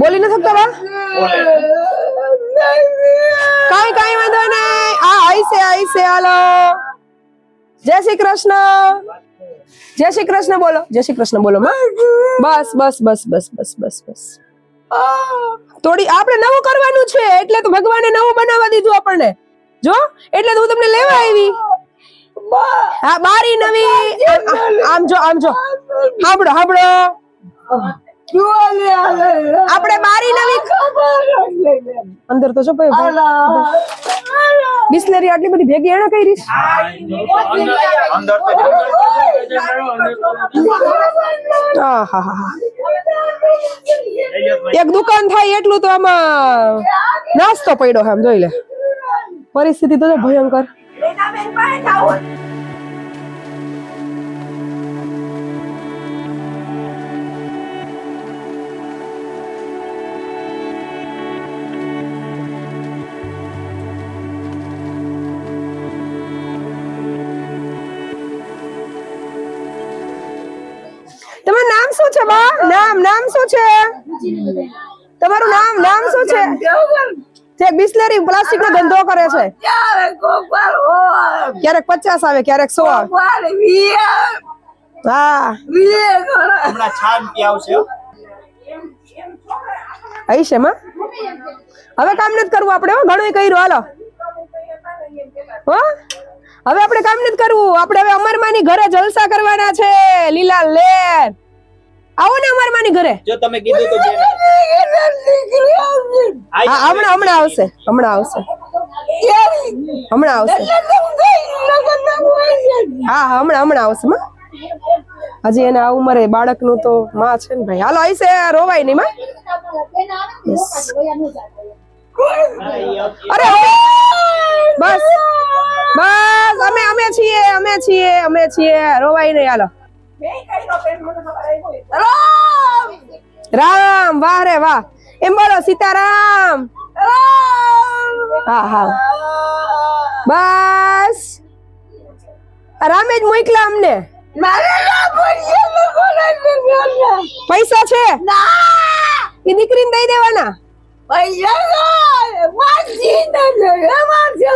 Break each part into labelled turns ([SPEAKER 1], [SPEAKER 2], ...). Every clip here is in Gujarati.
[SPEAKER 1] બોલી ન શકતો બા કઈ કઈ વાંધો નહીં. આ આઈસે આઈસે હાલો. જય શ્રી કૃષ્ણ. જય શ્રી કૃષ્ણ બોલો. જય શ્રી કૃષ્ણ બોલો, માં. બસ બસ બસ બસ બસ બસ બસ. થોડી આપણે નવું કરવાનું છે, એટલે તો ભગવાને નવું બનાવવા દીધું આપણને. જો, એટલે હું તમને લેવા આવી. હા, બારી નવી. આમ જો આમ જો. હાંભળો હાંભળો. આપણે બારી નવી અંદર તો છો ભાઈ બિસ્લેરી આટલી બધી ભેગી એને કરી?
[SPEAKER 2] અંદર તો
[SPEAKER 1] હા એક દુકાન થાય એટલું તો આમાં નાસ્તો પડ્યો આમ જોઈ લે. પરિસ્થિતિ તો ભયંકર. શું છે બા? નામ નામ શું છે? તમારું નામ નામ શું છે? જે બિસ્લેરી પ્લાસ્ટિક નો ધંધો કરે છે. ક્યારેક પચાસ આવે ક્યારેક સો આવે. હવે કામ નથી કરવું આપણે ઘણું કર્યું હાલો. હવે આપણે કામ નથી કરવું. આપણે હવે અમરમાની ઘરે જલસા કરવાના છે લીલા લેર. આવો ને અમરમાની ઘરે.
[SPEAKER 2] જો તમે કીધું તો
[SPEAKER 1] હા હમણાં હમણાં આવશે હમણાં આવશે. હમણાં આવશે. હા હા હમણાં હમણાં આવશે માં હજી એને આ ઉંમરે બાળકનું તો માં છે ને ભાઈ. હાલો આવીશે રોવાય નહીં માં. અરે બસ. બસ અમે અમે છીએ અમે છીએ અમે છીએ. રોવાય નહીં હાલો. રામ! વાહ રે વાહ. એમ બોલો સીતારામ. હા હા. બસ. રામે જ મોકલા અમને. પૈસા છે? એ દીકરીને દઈ દેવાના?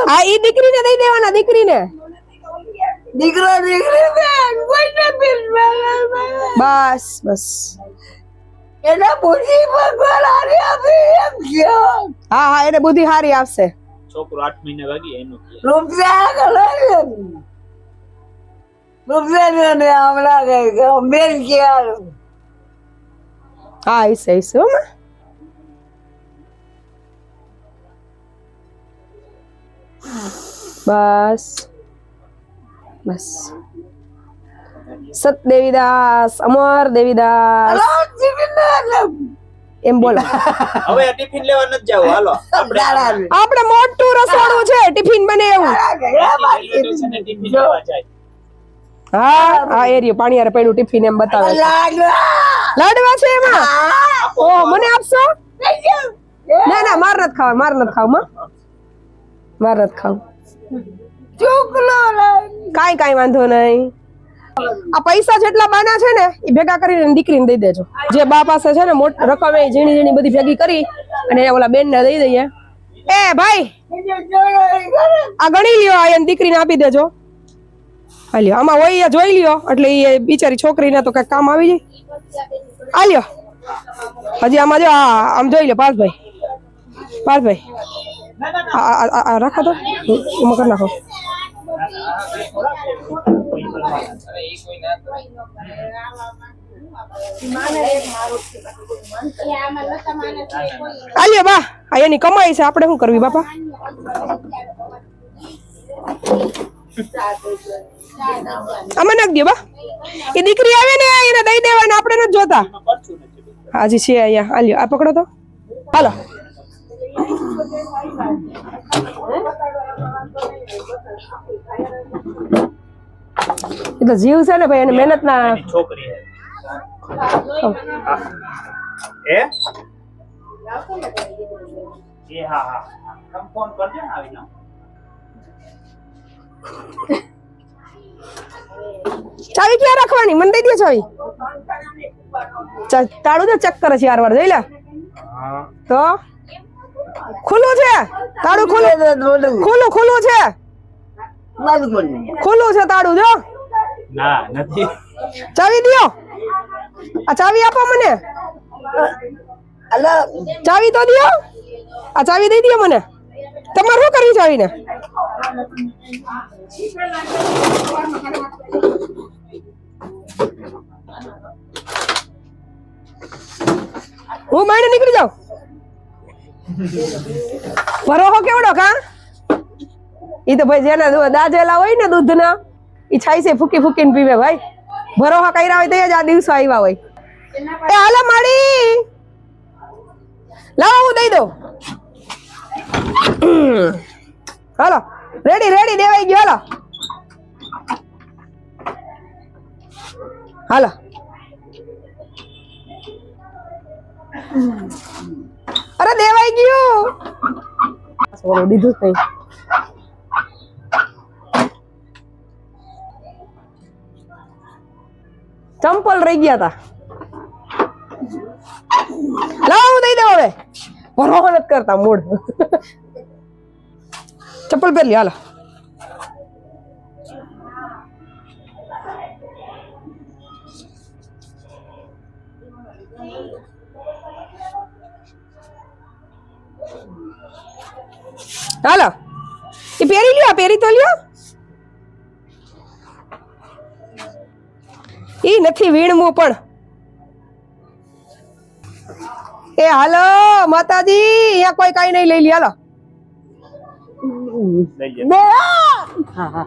[SPEAKER 1] હા એ દીકરીને દઈ દેવાના દીકરીને.
[SPEAKER 3] દીકરો દીકરી બેન કોઈને
[SPEAKER 1] બસ બસ.
[SPEAKER 3] એના બુદ્ધિ ભગવાન હારી આપી એમ કયો.
[SPEAKER 1] હા હા એને બુદ્ધિ હારી આવશે
[SPEAKER 2] છોકરો આઠ મહિને વાગી એનું
[SPEAKER 3] રૂપિયા કરે રૂપિયા ને હમણાં ગઈ કે મેલ ગયા
[SPEAKER 1] હા એ આઈસે હો માં. બસ. બસ. સત દેવીદાસ. અમર દેવીદાસ એમ બોલો.
[SPEAKER 2] હવે ટિફિન લેવા નથી જાવ. હાલો આપણે
[SPEAKER 1] આપણે મોટું રસોડું છે ટિફિન બને એવું.
[SPEAKER 2] હા
[SPEAKER 1] હા આ એરિયો પાણીયારે પડ્યું ટિફિન એમ બતાવે છે. લાડવા. છે એમાં? ઓ મને આપશો? ના ના માર નથી ખાવા માર નથી ખાવમાં માર નથી ખાવું. કાઈ કાઈ વાંધો નહીં. આ પૈસા જેટલા બાના છે ને, એ ભેગા કરીને દીકરીને દઈ દેજો. જે બા પાસે છે ને, મોટ રકમ એ ઝીણી ઝીણી બધી ભેગી કરી અને ઓલા બેન ને દઈ દઈએ. એ ભાઈ, આ ગણી લ્યો, આ એને દીકરીને આપી દેજો. હા લ્યો, આમાં હોય જોઈ લ્યો, એટલે એ બિચારી છોકરીને તો કંઈક કામ આવી જાય. આ લ્યો. હજી આમાં જો આમ જોઈ લ્યો, પાર્થભાઈ. પાર્થભાઈ રાખો તો. કરી નાખો. આલ્યો બા, આ કમાઈ છે. આપણે શું કરવી બાપા? અમે નાખ દો બા. એ દીકરી આવે ને, એને દઈ દેવાને. આપણે નથી જોતા. હાજી છે અહીંયા. આલ્યો, આ પકડો તો. હાલો. એ તો જીવ છે ને ભાઈ એને મહેનત ના
[SPEAKER 2] છોકરી હે. એ હા હા. તમે ફોન કરજો ને આવીને.
[SPEAKER 1] ચાવી ક્યાં રાખવાની? મને દઈ દે ચાવી. ચા- તાળું તો ચેક કરે છે યાર વાર જોઈ લે. તો? ખુલ્લું છે. તાળું ખુલ્લું. ખુલ્લું ખુલ્લું છે. ખુલ્લું છે તાળું જો.
[SPEAKER 2] ના નથી.
[SPEAKER 1] ચાવી દિયો આ ચાવી આપો મને.
[SPEAKER 3] અલા
[SPEAKER 1] ચાવી તો દિયો આ ચાવી દઈ દયો મને. તમારે શું કરવી ચાવીને? હું માઈને નીકળી જાઉં? ભરો કેવડો કા? ઈ તો ભાઈ જેના દાજેલા હોય ને દૂધના એ છાઈ છે ફૂકી ફૂકીને પીવે ભાઈ. ભરોહા કર્યા હોય તો આ દિવસો આવ્યા હોય. એ હાલો માડી. લાવો, હું દઈ દઉં. હાલો, રેડી રેડી, દેવાઈ ગયો, હાલો. હાલો. અરે દેવાઈ ગયું. દીધું જ ચંપલ રહી ગયા હતા લાવો હું દઈ દઉં હવે. ભરવા નથી કરતા મૂળ. ચપ્પલ પહેરી હાલો. હાલો. એ પહેરી લ્યો પહેરી તો લ્યો. ઈ નથી વીણવું પણ. એ હાલો માતાજી અહીંયા કોઈ કઈ નહીં લઈ લે હાલો. હા,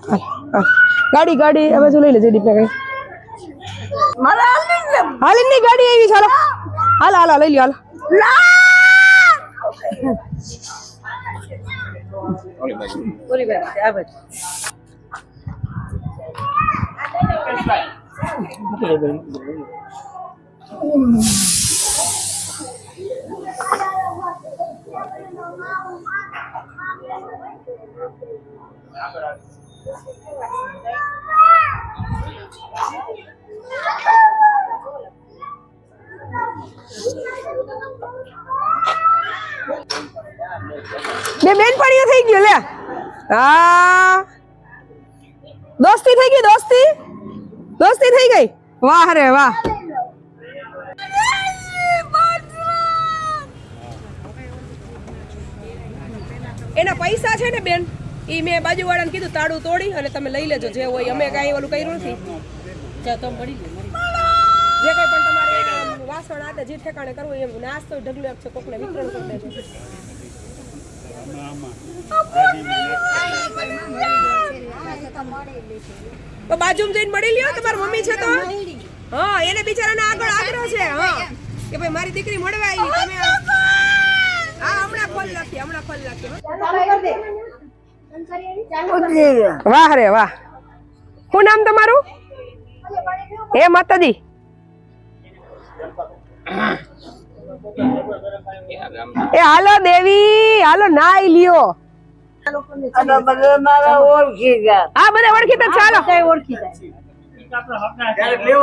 [SPEAKER 1] ગાડી ગાડી હવે શું લઈ લેજે દીપને કઈ.
[SPEAKER 3] મારા હાલી
[SPEAKER 1] ની ગાડી આવી ચાલો હાલો. હાલ હાલ, લઈ લ્યો હાલ. બે બેનપણીઓ થઈ ગયું લે હા દોસ્તી થઈ ગઈ દોસ્તી દોસ્તી થઈ ગઈ? વાહ રે વાહ. એના પૈસા છે ને બેન એ મેં બાજુવાળાને કીધું તાળું તોડી અને તમે લઈ લેજો જે હોય અમે કાંઈ ઓલું કર્યું નથી. જે કઈ પણ તમારે આમ વાસણ આતે જે ઠેકાણે કરવું હોય એમ નાસ્તો ઢગલો છે કોકને વિતરણ કરી દેજો. તો બાજુમાં જઈને મળી લ્યો તમારી મમ્મી છે તો? હા એને બિચારાને આગળ આગ્રહ છે હા. કે ભાઈ મારી દીકરી મળવા આવી તમે હા હમણાં ખોલ નાખીએ હમણાં ખોલ નાખીએ વાહ રે વાહ. શું નામ તમારું? હે માતાજી એ હાલો દેવી હાલો નાઈ લ્યો.
[SPEAKER 3] અને બધા મારા ઓળખી ગયા.
[SPEAKER 1] બધા જ ચાલો.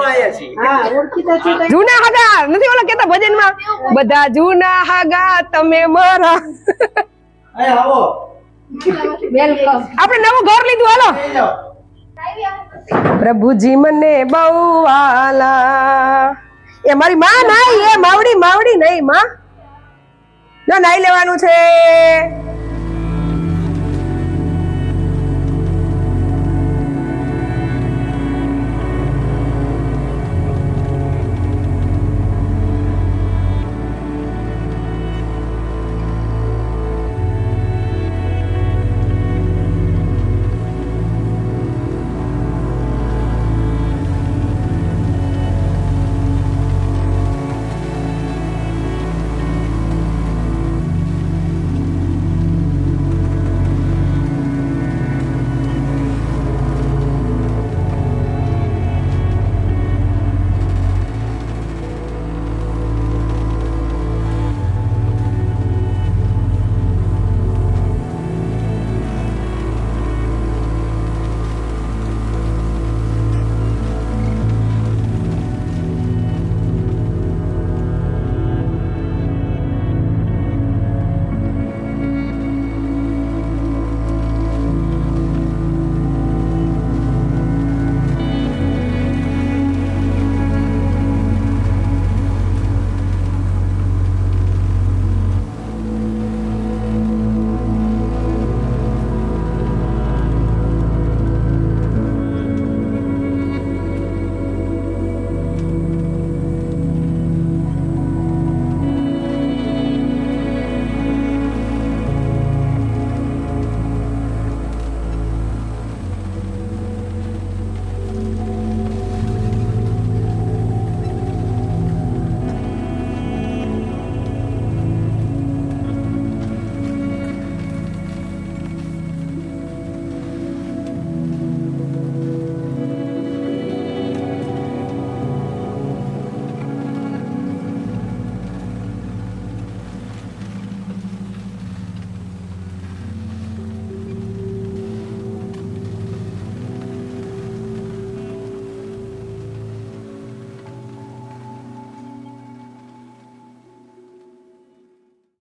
[SPEAKER 2] આવ્યા
[SPEAKER 1] જૂના હગા નથી ઓલા કેતા ભજનમાં? બધા જૂના હગા તમે મારા. આપણે નવું ઘર લીધું હાલો. પ્રભુજી મને બહુ વાલા એ મારી માં નાઈ એ માવડી માવડી નહીં માં. ના નાઈ લેવાનું છે.